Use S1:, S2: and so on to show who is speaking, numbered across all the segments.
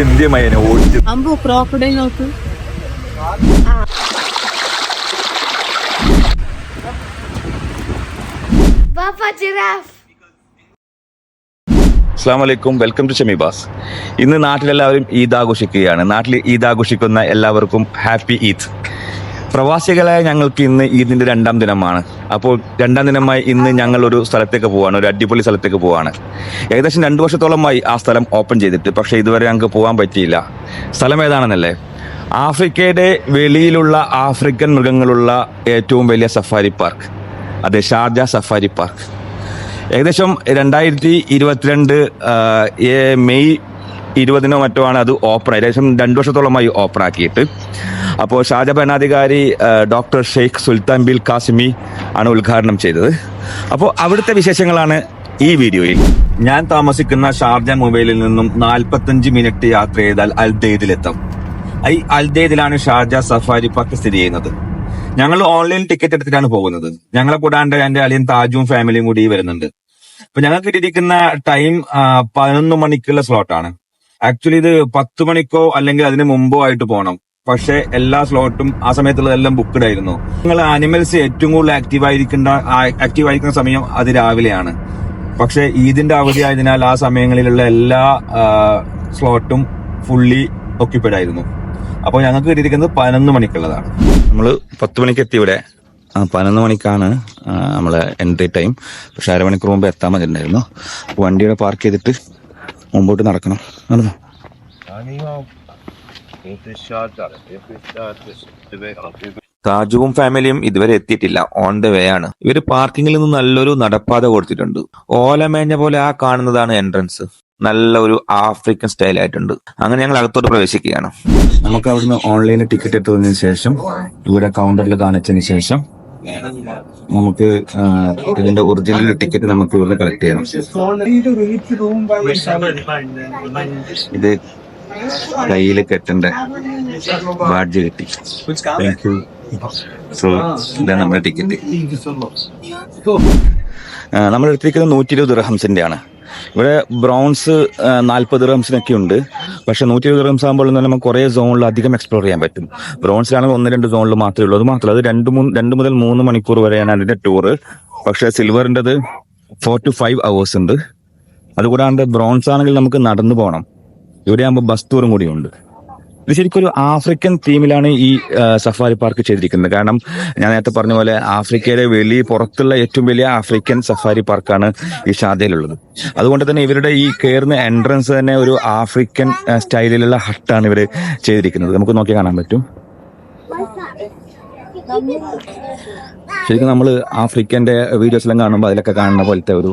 S1: India മയനെ ഓടിച്ചു
S2: അമ്പു crocodile നോക്ക്.
S1: അസ്സാം വെൽക്കം ടു ഷമീബാസ്. ഇന്ന് നാട്ടിലെല്ലാവരും ഈദ് ആഘോഷിക്കുകയാണ്. നാട്ടിൽ ഈദ് ആഘോഷിക്കുന്ന എല്ലാവർക്കും ഹാപ്പി ഈദ്. പ്രവാസികളായ ഞങ്ങൾക്ക് ഇന്ന് ഈദിന്റെ രണ്ടാം ദിനമാണ്. അപ്പോൾ രണ്ടാം ദിനമായി ഇന്ന് ഞങ്ങൾ ഒരു സ്ഥലത്തേക്ക് പോവാണ് ഒരു അടിപൊളി സ്ഥലത്തേക്ക് പോവാണ്. ഏകദേശം രണ്ടു വർഷത്തോളമായി ആ സ്ഥലം ഓപ്പൺ ചെയ്തിട്ട് പക്ഷേ ഇതുവരെ ഞങ്ങൾക്ക് പോകാൻ പറ്റിയില്ല. സ്ഥലം ഏതാണെന്നല്ലേ? ആഫ്രിക്കയുടെ വെളിയിലുള്ള ആഫ്രിക്കൻ മൃഗങ്ങളുള്ള ഏറ്റവും വലിയ സഫാരി പാർക്ക്. അതെ ഷാർജ സഫാരി പാർക്ക്. ഏകദേശം രണ്ടായിരത്തി ഇരുപത്തിരണ്ട് മെയ് ഇരുപതിനോ മറ്റോ ആണ് അത് ഓപ്പൺ ഏകദേശം രണ്ടു വർഷത്തോളമായി ഓപ്പൺ ആക്കിയിട്ട്. അപ്പോൾ ഷാജ ഭരണാധികാരി doctor Sheikh Sultan bin Qasimi ആണ് ഉദ്ഘാടനം ചെയ്തത്. അപ്പോൾ അവിടുത്തെ വിശേഷങ്ങളാണ് ഈ വീഡിയോയിൽ. ഞാൻ താമസിക്കുന്ന ഷാർജ മൊബൈലിൽ നിന്നും നാൽപ്പത്തഞ്ച് മിനിറ്റ് യാത്ര ചെയ്താൽ അൽദെയ്ദിലെത്താം ഈ അൽദെയ്ദിലാണ് ഷാർജ സഫാരി പാർക്ക് സ്ഥിതി ചെയ്യുന്നത്. ഞങ്ങൾ ഓൺലൈൻ ടിക്കറ്റ് എടുത്തിട്ടാണ് പോകുന്നത്. ഞങ്ങളെ കൂടാണ്ട് എന്റെ അളിയൻ താജും ഫാമിലിയും കൂടി വരുന്നുണ്ട്. അപ്പൊ ഞങ്ങൾക്ക് കിട്ടിയിരിക്കുന്ന ടൈം പതിനൊന്ന് മണിക്കുള്ള സ്ലോട്ടാണ്. ആക്ച്വലി ഇത് പത്ത് മണിക്കോ അല്ലെങ്കിൽ അതിന് മുമ്പോ ആയിട്ട് പോകണം. പക്ഷെ എല്ലാ സ്ലോട്ടും ആ സമയത്തുള്ളതെല്ലാം ബുക്ക്ഡ് ആയിരുന്നു. നിങ്ങൾ ആനിമൽസ് ഏറ്റവും കൂടുതൽ ആക്റ്റീവ് ആയിരിക്കേണ്ട ആക്റ്റീവ് ആയിരിക്കുന്ന സമയം അത് രാവിലെയാണ്. പക്ഷെ ഈദിന്റെ അവധി ആയതിനാൽ ആ സമയങ്ങളിലുള്ള എല്ലാ സ്ലോട്ടും ഫുള്ളി ഒക്യുപ്പൈഡ് ആയിരുന്നു. അപ്പോൾ ഞങ്ങൾക്ക് കിട്ടിയിരിക്കുന്നത് പതിനൊന്ന് മണിക്കുള്ളതാണ്. നമ്മൾ പത്ത് മണിക്ക് എത്തി ഇവിടെ. പതിനൊന്ന് മണിക്കാണ് നമ്മളെ എൻട്രി ടൈം പക്ഷെ അരമണിക്കൂർ മുമ്പ് എത്താൻ മതിണ്ടായിരുന്നു വണ്ടിയുടെ പാർക്ക് ചെയ്തിട്ട് മുമ്പോട്ട് നടക്കണം. നടന്നു? താജുവും ഫാമിലിയും ഇതുവരെ എത്തിയിട്ടില്ല ഓൺ ദ വേ ആണ്. ഇവർ പാർക്കിങ്ങിൽ നിന്ന് നല്ലൊരു നടപ്പാത കൊടുത്തിട്ടുണ്ട്. ഓലമേഞ്ഞ പോലെ ആ കാണുന്നതാണ് എൻട്രൻസ് നല്ല ഒരു ആഫ്രിക്കൻ സ്റ്റൈൽ ആയിട്ടുണ്ട്. അങ്ങനെ ഞങ്ങൾ അകത്തോട്ട് പ്രവേശിക്കുകയാണ്. നമുക്ക് അവിടുന്ന് ഓൺലൈനിൽ ടിക്കറ്റ് എടുത്തതിന് ശേഷം ഇവിടെ കൗണ്ടറിൽ കാണിച്ചതിന് ശേഷം നമുക്ക് ഇതിന്റെ ഒറിജിനൽ ടിക്കറ്റ് നമുക്ക് ഇവിടെ കളക്ട് ചെയ്യണം ഇത് കയ്യിൽ കെട്ടേണ്ട ബാഡ്ജ് കിട്ടി. താങ്ക് യു സോ ഇതാണ് നമ്മുടെ ടിക്കറ്റ് നമ്മൾ എടുത്തിരിക്കുന്നത് നൂറ്റി ഇരുപത് റഹംസിന്റെ ആണ് ഇവിടെ ബ്രോൺസ് നാൽപ്പത് റംസിനൊക്കെ ഉണ്ട്. പക്ഷേ നൂറ്റി ഇരുപത് ദിർഹംസ് ആകുമ്പോൾ നമുക്ക് കുറേ സോണിൽ അധികം എക്സ്പ്ലോർ ചെയ്യാൻ പറ്റും. ബ്രോൺസിലാണെങ്കിൽ ഒന്ന് രണ്ട് സോണിൽ മാത്രമേ ഉള്ളൂ. അത് മാത്രമല്ല അത് രണ്ട് മൂന്ന് രണ്ട് മുതൽ മൂന്ന് മണിക്കൂർ വരെയാണ് അതിന്റെ ടൂറ് പക്ഷേ സിൽവറിന്റെത് ഫോർ ടു ഫൈവ് അവേഴ്സ് ഉണ്ട്. അതുകൂടാണ്ട് ബ്രോൺസ് ആണെങ്കിൽ നമുക്ക് നടന്നു പോകണം ഇവിടെ ആകുമ്പോൾ ബസ് ടൂറും കൂടി ഉണ്ട് ഇത് ശരിക്കും ഒരു ആഫ്രിക്കൻ തീമിലാണ് ഈ സഫാരി പാർക്ക് ചെയ്തിരിക്കുന്നത്. കാരണം ഞാൻ നേരത്തെ പറഞ്ഞ പോലെ ആഫ്രിക്കയിലെ വലിയ പുറത്തുള്ള ഏറ്റവും വലിയ ആഫ്രിക്കൻ സഫാരി പാർക്കാണ് ഈ ഷാദയിലുള്ളത്. അതുകൊണ്ട് തന്നെ ഇവരുടെ ഈ കയറുന്ന എൻട്രൻസ് തന്നെ ഒരു ആഫ്രിക്കൻ സ്റ്റൈലിലുള്ള ഹട്ടാണ് ഇവർ ചെയ്തിരിക്കുന്നത്. നമുക്ക് നോക്കി കാണാൻ പറ്റും. ശരിക്കും നമ്മൾ ആഫ്രിക്കന്റെ വീഡിയോസിലും കാണുമ്പോൾ അതിലൊക്കെ കാണുന്ന പോലത്തെ ഒരു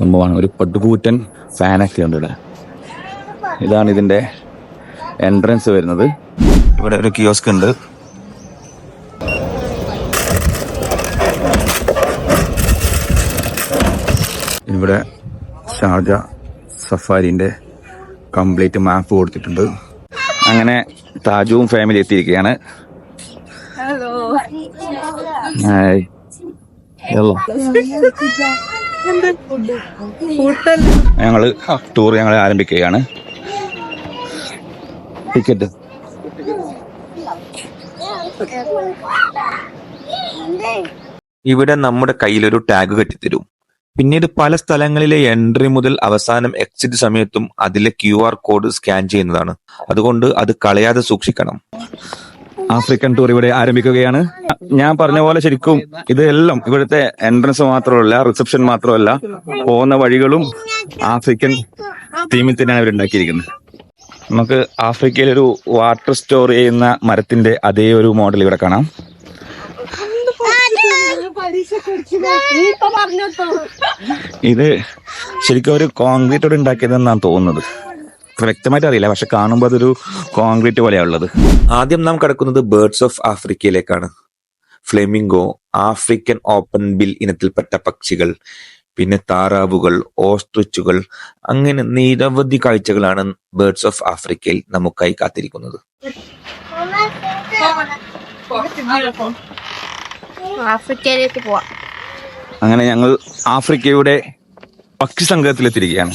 S1: സംഭവമാണ്. ഒരു പടുകൂറ്റൻ ഫാനൊക്കെ ഉണ്ട് ഇവിടെ. ഇതാണ് ഇതിന്റെ എൻട്രൻസ് വരുന്നത്. ഇവിടെ ഒരു കിയോസ്ക് ഉണ്ട്. ഇവിടെ ഷാർജ സഫാരിന്റെ കംപ്ലീറ്റ് മാപ്പ് കൊടുത്തിട്ടുണ്ട്. അങ്ങനെ താജുവും ഫാമിലി എത്തിയിരിക്കുകയാണ്. ഞങ്ങൾ ടൂർ ഞങ്ങൾ ആരംഭിക്കുകയാണ്. ടിക്കറ്റ് ഇവിടെ നമ്മുടെ കയ്യിലൊരു ടാഗ് കെട്ടിത്തരും. പിന്നീട് പല സ്ഥലങ്ങളിലെ എൻട്രി മുതൽ അവസാനം എക്സിറ്റ് സമയത്തും അതിലെ ക്യു ആർ കോഡ് സ്കാൻ ചെയ്യുന്നതാണ്. അതുകൊണ്ട് അത് കളയാതെ സൂക്ഷിക്കണം. ആഫ്രിക്കൻ ടൂർ ഇവിടെ ആരംഭിക്കുകയാണ്. ഞാൻ പറഞ്ഞ പോലെ ശരിക്കും ഇതെല്ലാം ഇവിടുത്തെ എൻട്രൻസ് മാത്രമല്ല റിസപ്ഷൻ മാത്രമല്ല പോകുന്ന വഴികളും ആഫ്രിക്കൻ തീമിൽ തന്നെയാണ് ഇവർ ഉണ്ടാക്കിയിരിക്കുന്നത് നമുക്ക് ആഫ്രിക്കയിൽ ഒരു വാട്ടർ സ്റ്റോർ ചെയ്യുന്ന മരത്തിന്റെ അതേ ഒരു മോഡൽ ഇവിടെ കാണാം. ഇത് ശരിക്കും ഒരു കോൺക്രീറ്റോട് ഉണ്ടാക്കിയതെന്നാണ് തോന്നുന്നത്. വ്യക്തമായിട്ട് അറിയില്ല പക്ഷെ കാണുമ്പോൾ അതൊരു കോൺക്രീറ്റ് പോലെയാണ് ഉള്ളത്. ആദ്യം നാം കിടക്കുന്നത് ബേർഡ്സ് ഓഫ് ആഫ്രിക്കയിലേക്കാണ് ഫ്ലെമിംഗോ ആഫ്രിക്കൻ ഓപ്പൺ ബിൽ ഇനത്തിൽപ്പെട്ട പക്ഷികൾ. പിന്നെ താറാവുകൾ ഓസ്ട്രിച്ചുകൾ അങ്ങനെ നിരവധി കാഴ്ചകളാണ് ബേർഡ്സ് ഓഫ് ആഫ്രിക്കയിൽ നമുക്കായി കാത്തിരിക്കുന്നത്.
S3: ആഫ്രിക്കയിലേക്ക് പോവാം.
S1: അങ്ങനെ ഞങ്ങൾ ആഫ്രിക്കയുടെ പക്ഷി സംഘത്തിലെത്തിയിരിക്കുകയാണ്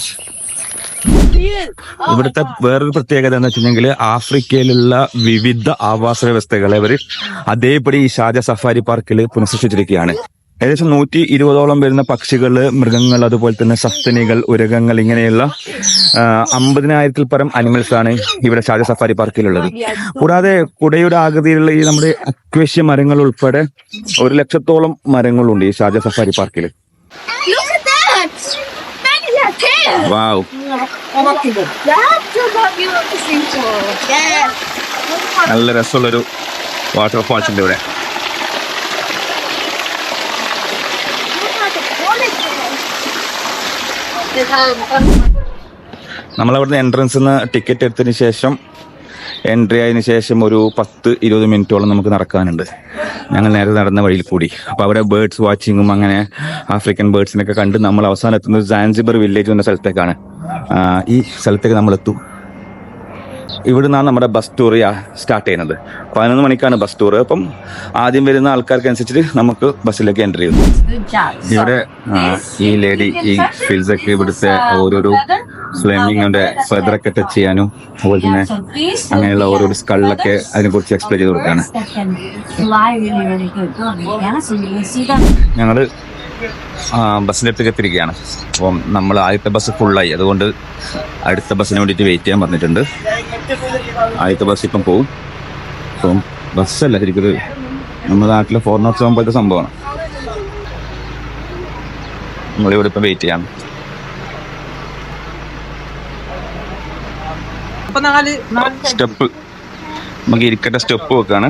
S1: ഇവിടുത്തെ വേറൊരു പ്രത്യേകത എന്ന് വെച്ചിട്ടുണ്ടെങ്കിൽ ആഫ്രിക്കയിലുള്ള വിവിധ ആവാസ വ്യവസ്ഥകളെ അവർ അതേപടി ഈ ഷാജ സഫാരി പാർക്കിൽ പുനഃസൃഷ്ടിച്ചിരിക്കുകയാണ്. ഏകദേശം നൂറ്റി ഇരുപതോളം വരുന്ന പക്ഷികൾ മൃഗങ്ങൾ അതുപോലെ തന്നെ സസ്തനികൾ ഉരകങ്ങൾ ഇങ്ങനെയുള്ള അമ്പതിനായിരത്തിൽ പരം അനിമൽസ് ആണ് ഇവിടെ ഷാജ സഫാരി പാർക്കിലുള്ളത്. കൂടാതെ കുടയുടെ ആകൃതിയിലുള്ള ഈ നമ്മുടെ അക്വേഷ്യ മരങ്ങൾ ഉൾപ്പെടെ ഒരു ലക്ഷത്തോളം മരങ്ങളുണ്ട് ഈ ഷാജ സഫാരി പാർക്കിൽ. നല്ല രസമുള്ളൊരു വാട്ടർഫാൾസ് ഉണ്ട് ഇവിടെ. നമ്മളവിടുന്ന് എൻട്രൻസ് നിന്ന് ടിക്കറ്റ് എടുത്തതിന് ശേഷം എൻട്രി ആയതിന് ശേഷം ഒരു പത്ത് ഇരുപത് മിനിറ്റോളം നമുക്ക് നടക്കാനുണ്ട്. ഞങ്ങൾ നേരെ നടന്ന വഴിയിൽ കൂടി. അപ്പോൾ അവിടെ ബേർഡ്സ് വാച്ചിങ്ങും അങ്ങനെ ആഫ്രിക്കൻ ബേർഡ്സിനൊക്കെ കണ്ട് നമ്മൾ അവസാനം എത്തുന്നത് ജാൻസിബർ വില്ലേജ് എന്ന സ്ഥലത്തേക്കാണ്. ഈ സ്ഥലത്തേക്ക് നമ്മൾ എത്തും ഇവിടെ നിന്നാണ് നമ്മുടെ ബസ് ടൂർ സ്റ്റാർട്ട് ചെയ്യുന്നത്. പതിനൊന്ന് മണിക്കാണ് ബസ് ടൂർ അപ്പം ആദ്യം വരുന്ന ആൾക്കാർക്ക് അനുസരിച്ചിട്ട് നമുക്ക് ബസ്സിലേക്ക് എന്റർ ചെയ്യുന്നു ഇവിടെ ഈ ലേഡി ഈ ഫിൽസൊക്കെ ഇവിടുത്തെ ഓരോരോ സ്ലൈമിങ്ങിന്റെ ഫെദറൊക്കെ ടച്ച് ചെയ്യാനും അതുപോലെ തന്നെ അങ്ങനെയുള്ള ഓരോരോ അതിനെ കുറിച്ച് എക്സ്പ്ലെയിൻ ചെയ്ത് കൊടുക്കുകയാണ്. ഞങ്ങൾ ആ, ബസ്സിന്റെ അടുത്തേക്ക് എത്തിയിരിക്കുകയാണ്. അപ്പം നമ്മൾ ആദ്യത്തെ ബസ് ഫുള്ളായി അതുകൊണ്ട് അടുത്ത ബസ്സിന് വേണ്ടിയിട്ട് വെയിറ്റ് ചെയ്യാൻ പറഞ്ഞിട്ടുണ്ട്. ആദ്യത്തെ ബസ് ഇപ്പം പോവും. അപ്പം ബസ്സല്ല ശരിക്കും നമ്മുടെ നാട്ടിലെ ഫോർ നോട്ട് സെവൻ പോലത്തെ സംഭവമാണ്. നമ്മളിവിടെ ഇപ്പം വെയിറ്റ് ചെയ്യാം സ്റ്റെപ്പ്. നമുക്ക് ഇരിക്കട്ടെ സ്റ്റെപ്പ് വെക്കാണ്.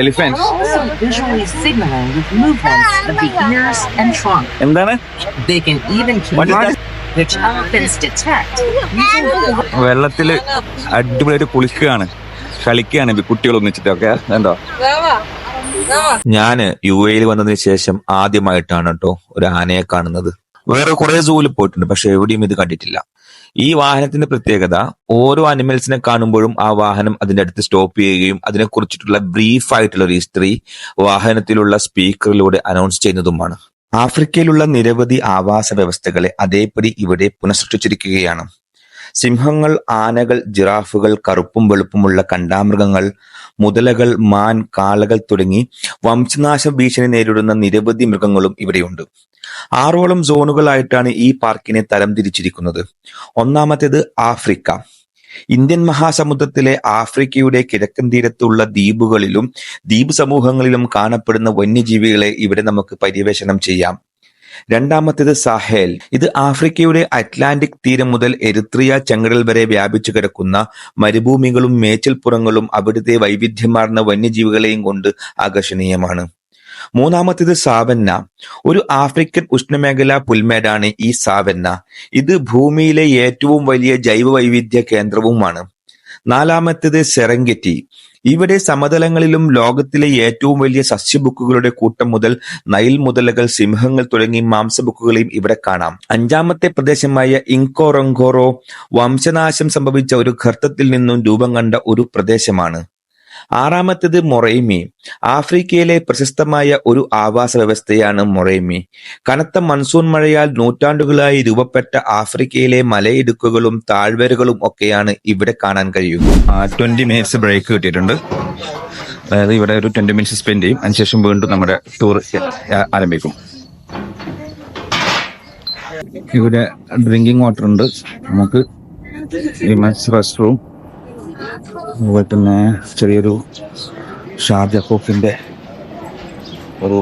S1: Elephant
S4: also visually signaling with movements of the ears and trunk.
S1: എന്താണ്?
S4: They can even
S1: What is
S4: convert which elephants detect. using the
S1: വെള്ളത്തിൽ അടിപൊളിയായിട്ട് കുളിക്കുകയാണ് കളിക്കുകയാണ് കുട്ടികൾ ഒന്നിച്ചിട്ടൊക്കെ. എന്തോ
S5: ഞാൻ യു എയിൽ വന്നതിന് ശേഷം ആദ്യമായിട്ടാണ് കേട്ടോ ഒരു ആനയെ കാണുന്നത്. വേറെ കുറെ സൂവിൽ പോയിട്ടുണ്ട് പക്ഷെ എവിടെയും ഇത് കണ്ടിട്ടില്ല. ഈ വാഹനത്തിന്റെ പ്രത്യേകത ഓരോ അനിമൽസിനെ കാണുമ്പോഴും ആ വാഹനം അതിന്റെ അടുത്ത് സ്റ്റോപ്പ് ചെയ്യുകയും അതിനെക്കുറിച്ചിട്ടുള്ള ബ്രീഫ് ആയിട്ടുള്ള ഒരു ഹിസ്റ്ററി വാഹനത്തിലുള്ള സ്പീക്കറിലൂടെ അനൗൺസ് ചെയ്യുന്നതുമാണ്. ആഫ്രിക്കയിലുള്ള നിരവധി ആവാസ വ്യവസ്ഥകളെ അതേപടി ഇവിടെ പുനഃസൃഷ്ടിച്ചിരിക്കുകയാണ്. സിംഹങ്ങൾ ആനകൾ ജിറാഫുകൾ കറുപ്പും വെളുപ്പുമുള്ള കണ്ടാമൃഗങ്ങൾ മുതലകൾ മാൻ കാളകൾ തുടങ്ങി വംശനാശ ഭീഷണി നേരിടുന്ന നിരവധി മൃഗങ്ങളും ഇവിടെയുണ്ട്. ആറോളം സോണുകളായിട്ടാണ് ഈ പാർക്കിനെ തരംതിരിച്ചിരിക്കുന്നത് ഒന്നാമത്തേത് ആഫ്രിക്ക. ഇന്ത്യൻ മഹാസമുദ്രത്തിലെ ആഫ്രിക്കയുടെ കിഴക്കൻ തീരത്തുള്ള ദ്വീപുകളിലും ദ്വീപ് സമൂഹങ്ങളിലും കാണപ്പെടുന്ന വന്യജീവികളെ ഇവിടെ നമുക്ക് പര്യവേഷണം ചെയ്യാം. രണ്ടാമത്തേത് സാഹേൽ. ഇത് ആഫ്രിക്കയുടെ അറ്റ്ലാന്റിക് തീരം മുതൽ എരിത്രിയ ചെങ്കടൽ വരെ വ്യാപിച്ചു കിടക്കുന്ന മരുഭൂമികളും മേച്ചിൽപ്പുറങ്ങളും അവിടുത്തെ വൈവിധ്യമാർന്ന വന്യജീവികളെയും കൊണ്ട് ആകർഷണീയമാണ്. മൂന്നാമത്തേത് സാവന്ന. ഒരു ആഫ്രിക്കൻ ഉഷ്ണമേഖലാ പുൽമേടാണ് ഈ സാവന്ന. ഇത് ഭൂമിയിലെ ഏറ്റവും വലിയ ജൈവ വൈവിധ്യ കേന്ദ്രവുമാണ്. നാലാമത്തേത് സെറങ്കെറ്റി ഇവിടെ സമതലങ്ങളിലും ലോകത്തിലെ ഏറ്റവും വലിയ സസ്യബുക്കുകളുടെ കൂട്ടം മുതൽ നൈൽ മുതലകൾ സിംഹങ്ങൾ തുടങ്ങി മാംസബുക്കുകളെയും ഇവിടെ കാണാം. അഞ്ചാമത്തെ പ്രദേശമായ ഇങ്കോറൊങ്കോറോ വംശനാശം സംഭവിച്ച ഒരു ഘർത്തത്തിൽ നിന്നും രൂപം കണ്ട ഒരു പ്രദേശമാണ്. ആറാമത്തേത് മൊറൈമി. ആഫ്രിക്കയിലെ പ്രശസ്തമായ ഒരു ആവാസ വ്യവസ്ഥയാണ് മൊറൈമി. കനത്ത മൺസൂൺ മഴയാൽ നൂറ്റാണ്ടുകളായി രൂപപ്പെട്ട ആഫ്രിക്കയിലെ മലയിടുക്കുകളും താഴ്വരകളും ഒക്കെയാണ് ഇവിടെ കാണാൻ കഴിയുക.
S1: ട്വന്റി മിനിറ്റ്സ് ബ്രേക്ക് കിട്ടിയിട്ടുണ്ട്. അതായത് ഇവിടെ ഒരു ട്വന്റി മിനിറ്റ്സ് സ്പെൻഡ് ചെയ്യും. അതിനുശേഷം വീണ്ടും നമ്മുടെ ടൂർ ആരംഭിക്കും. ഇവിടെ ഡ്രിങ്കിങ് വാട്ടർ ഉണ്ട്. നമുക്ക് റെസ്റ്റ് റൂം അതുപോലെ തന്നെ ചെറിയൊരു ഷാർജ കോഫിന്റെ ഒരു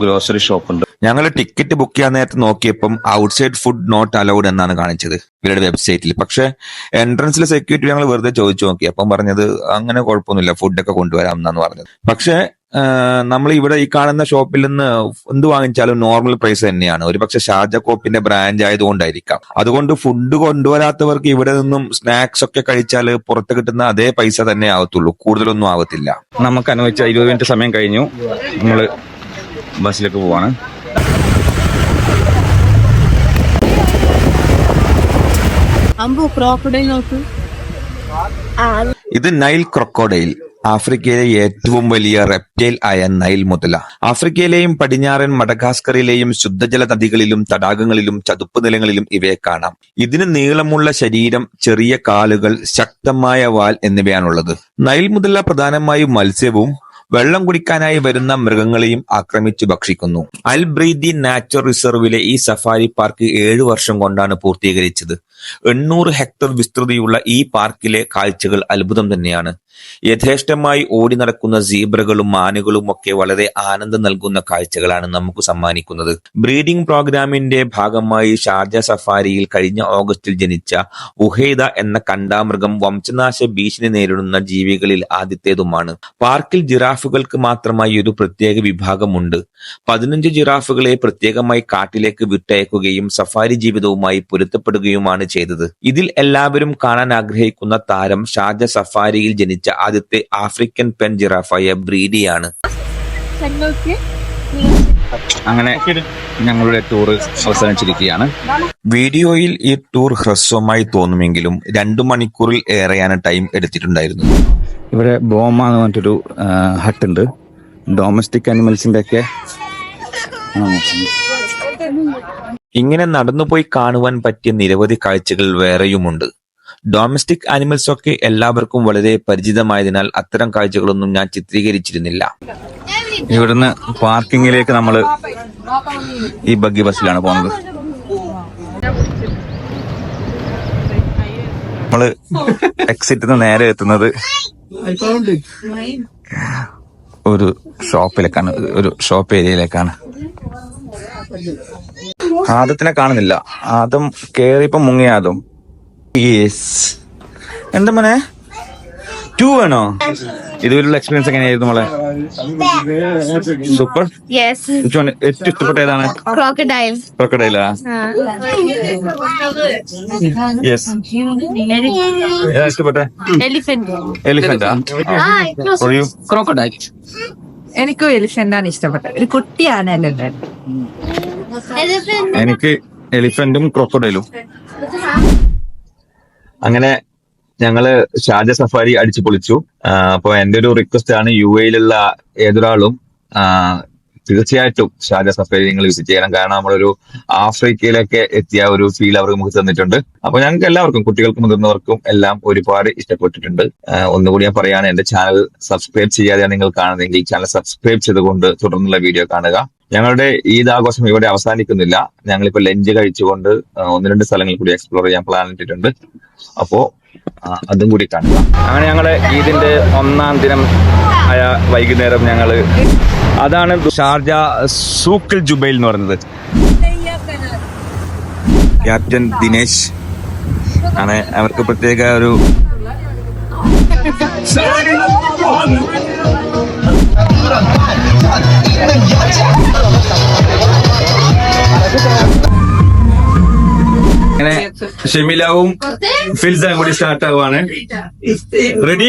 S1: ഗ്രോസറി ഷോപ്പ് ഉണ്ട്
S5: ഞങ്ങൾ ടിക്കറ്റ് ബുക്ക് ചെയ്യാൻ നേരത്തെ നോക്കിയപ്പം ഔട്ട്സൈഡ് ഫുഡ് നോട്ട് അലൗഡ് എന്നാണ് കാണിച്ചത് ഇവരുടെ വെബ്സൈറ്റിൽ പക്ഷേ എൻട്രൻസിലെ സെക്യൂരിറ്റി ഞങ്ങൾ വെറുതെ ചോദിച്ചു നോക്കി. അപ്പം പറഞ്ഞത് അങ്ങനെ കുഴപ്പമൊന്നുമില്ല ഫുഡൊക്കെ കൊണ്ടുവരാം എന്നാണ് പറഞ്ഞത്. പക്ഷെ നമ്മൾ ഇവിടെ ഈ കാണുന്ന ഷോപ്പിൽ നിന്ന് എന്ത് വാങ്ങിച്ചാലും നോർമൽ പ്രൈസ് തന്നെയാണ്. ഒരുപക്ഷെ ഷാർജ കോപ്പിന്റെ ബ്രാൻഡ് ആയതുകൊണ്ടായിരിക്കാം. അതുകൊണ്ട് ഫുഡ് കൊണ്ടുവരാത്തവർക്ക് ഇവിടെ നിന്നും സ്നാക്സ് ഒക്കെ കഴിച്ചാൽ പുറത്ത് കിട്ടുന്ന അതേ പൈസ തന്നെ ആവത്തുള്ളൂ. കൂടുതലൊന്നും ആവത്തില്ല.
S1: നമുക്ക് അനുവദിച്ച ഇരുപത് മിനിറ്റ് സമയം കഴിഞ്ഞു. നമ്മൾ ബസ്സിലേക്ക് പോവാണ്.
S2: അമ്പു ക്രോക്കഡൈൽ നോക്ക്.
S5: ഇത് നൈൽ ക്രൊക്കോഡൈൽ ആഫ്രിക്കയിലെ ഏറ്റവും വലിയ റെപ്റ്റൈൽ ആയ നൈൽ മുതല. ആഫ്രിക്കയിലെയും പടിഞ്ഞാറൻ മഡഗാസ്കറിലെയും ശുദ്ധജല നദികളിലും തടാകങ്ങളിലും ചതുപ്പ് നിലങ്ങളിലും ഇവയെ കാണാം. ഇതിന് നീളമുള്ള ശരീരം ചെറിയ കാലുകൾ ശക്തമായ വാൽ എന്നിവയാണുള്ളത്. നൈൽ മുതല പ്രധാനമായും മത്സ്യവും വെള്ളം കുടിക്കാനായി വരുന്ന മൃഗങ്ങളെയും ആക്രമിച്ചു ഭക്ഷിക്കുന്നു. അൽ ബ്രീദി നാച്ചുറൽ റിസർവിലെ ഈ സഫാരി പാർക്ക് ഏഴു വർഷം കൊണ്ടാണ് പൂർത്തീകരിച്ചത്. എണ്ണൂറ് ഹെക്ടർ വിസ്തൃതിയുള്ള ഈ പാർക്കിലെ കാഴ്ചകൾ അത്ഭുതം തന്നെയാണ്. യഥേഷ്ടമായി ഓടി നടക്കുന്ന സീബ്രകളും മാനുകളും ഒക്കെ വളരെ ആനന്ദം നൽകുന്ന കാഴ്ചകളാണ് നമുക്ക് സമ്മാനിക്കുന്നത്. ബ്രീഡിംഗ് പ്രോഗ്രാമിന്റെ ഭാഗമായി ഷാർജ സഫാരിയിൽ കഴിഞ്ഞ ഓഗസ്റ്റിൽ ജനിച്ച ഉഹേദ എന്ന കണ്ടാമൃഗം വംശനാശ ഭീഷണി നേരിടുന്ന ജീവികളിൽ ആദ്യത്തേതുമാണ്. പാർക്കിൽ ജിറാഫുകൾക്ക് മാത്രമായി ഒരു പ്രത്യേക വിഭാഗമുണ്ട്. പതിനഞ്ച് ജിറാഫുകളെ പ്രത്യേകമായി കാട്ടിലേക്ക് വിട്ടയക്കുകയും സഫാരി ജീവിതവുമായി പൊരുത്തപ്പെടുകയുമാണ് ചെയ്തത്. ഇതിൽ എല്ലാവരും കാണാൻ ആഗ്രഹിക്കുന്ന താരം ഷാർജ സഫാരിയിൽ ജനിച്ച. ആദ്യത്തെ ആഫ്രിക്കൻ പെൺ ജിറാഫായ ബ്രീഡിയാണ്.
S1: അങ്ങനെ ഞങ്ങളുടെ ടൂർ അവസാനിച്ചിരിക്കുകയാണ്.
S5: വീഡിയോയിൽ ഈ ടൂർ ഹ്രസ്വമായി തോന്നുമെങ്കിലും രണ്ടു മണിക്കൂറിൽ ഏറെയാണ് ടൈം എടുത്തിട്ടുണ്ടായിരുന്നു
S1: ഇവിടെ ബോമ എന്ന് പറഞ്ഞിട്ടൊരു ഹട്ട് ഉണ്ട്. ഡൊമസ്റ്റിക് അനിമൽസിന്റെ ഒക്കെ
S5: ഇങ്ങനെ നടന്നുപോയി കാണുവാൻ പറ്റിയ നിരവധി കാഴ്ചകൾ വേറെയുമുണ്ട്. ഡൊമസ്റ്റിക് ആനിമൽസ് ഒക്കെ എല്ലാവർക്കും വളരെ പരിചിതമായതിനാൽ അത്തരം കാഴ്ചകളൊന്നും ഞാൻ ചിത്രീകരിച്ചിരുന്നില്ല.
S1: ഇവിടുന്ന് പാർക്കിങ്ങിലേക്ക് നമ്മൾ ഈ ബഗ്ഗി ബസ്സിലാണ് പോകുന്നത് നമ്മൾ എക്സിറ്റിന് നേരെ എത്തുന്നത് ഒരു ഷോപ്പിലേക്കാണ് ഒരു ഷോപ്പ് ഏരിയയിലേക്കാണ് ആദത്തിനെ കാണുന്നില്ല. ആദം കേറിയപ്പോ മുങ്ങിയ ആദം. യെസ് എന്താ മോനെ? ടു ആണോ ഇതുവരെയുള്ള എക്സ്പീരിയൻസ് എങ്ങനെയായിരുന്നു മോളെ? Super
S3: Yes.
S1: ഏറ്റവും ഇഷ്ടപ്പെട്ട ഏതാണ്?
S3: Crocodile.
S1: ക്രൊക്കഡൈലാ യെസ് ഇഷ്ടപ്പെട്ടെ. എലിഫന്റാ
S2: ക്രോക്കഡൈൽ എനിക്കും എലിഫന്റാണ് ഇഷ്ടപ്പെട്ടത്. ഒരു കുട്ടിയാണ്
S3: elephant.
S1: എനിക്ക് എലിഫന്റും ക്രൊക്കഡൈലും അങ്ങനെ ഞങ്ങൾ ഷാജ സഫാരി അടിച്ചു പൊളിച്ചു. അപ്പൊ എന്റെ ഒരു റിക്വസ്റ്റ് ആണ് യു എയിലുള്ള ഏതൊരാളും തീർച്ചയായിട്ടും ഷാജ സഫാരി നിങ്ങൾ വിസിറ്റ് ചെയ്യണം. കാരണം നമ്മളൊരു ആഫ്രിക്കയിലൊക്കെ എത്തിയ ഒരു ഫീൽ അവർ നമുക്ക് തന്നിട്ടുണ്ട്. അപ്പൊ ഞങ്ങൾക്ക് എല്ലാവർക്കും കുട്ടികൾക്കും മുതിർന്നവർക്കും എല്ലാം ഒരുപാട് ഇഷ്ടപ്പെട്ടിട്ടുണ്ട്. ഒന്നുകൂടി ഞാൻ പറയാണ് എന്റെ ചാനൽ സബ്സ്ക്രൈബ് ചെയ്യാതെയാണ് നിങ്ങൾ കാണുന്നതെങ്കിൽ ചാനൽ സബ്സ്ക്രൈബ് ചെയ്തുകൊണ്ട് തുടർന്നുള്ള വീഡിയോ കാണുക. ഞങ്ങളുടെ ഈദ് ആഘോഷം ഇവിടെ അവസാനിക്കുന്നില്ല. ഞങ്ങളിപ്പോ ലഞ്ച് കഴിച്ചുകൊണ്ട് ഒന്ന് രണ്ട് സ്ഥലങ്ങൾ കൂടി എക്സ്പ്ലോർ ചെയ്യാൻ പ്ലാൻ ഇട്ടിട്ടുണ്ട്. അപ്പോ അതും കൂടി കാണുക. അങ്ങനെ ഞങ്ങളെ ഈദിന്റെ ഒന്നാം ദിനം ആയ വൈകുന്നേരം ഞങ്ങൾ അതാണ് ഷാർജ സൂക്കിൽ ജുബൈൽ എന്ന് പറയുന്നത്. ക്യാപ്റ്റൻ ദിനേശ്. ആണ് അവർക്ക് പ്രത്യേക ഒരു അങ്ങനെ ഷെമിലാവും ഫിൽസാൻ കൂടി സ്റ്റാർട്ട് റെഡി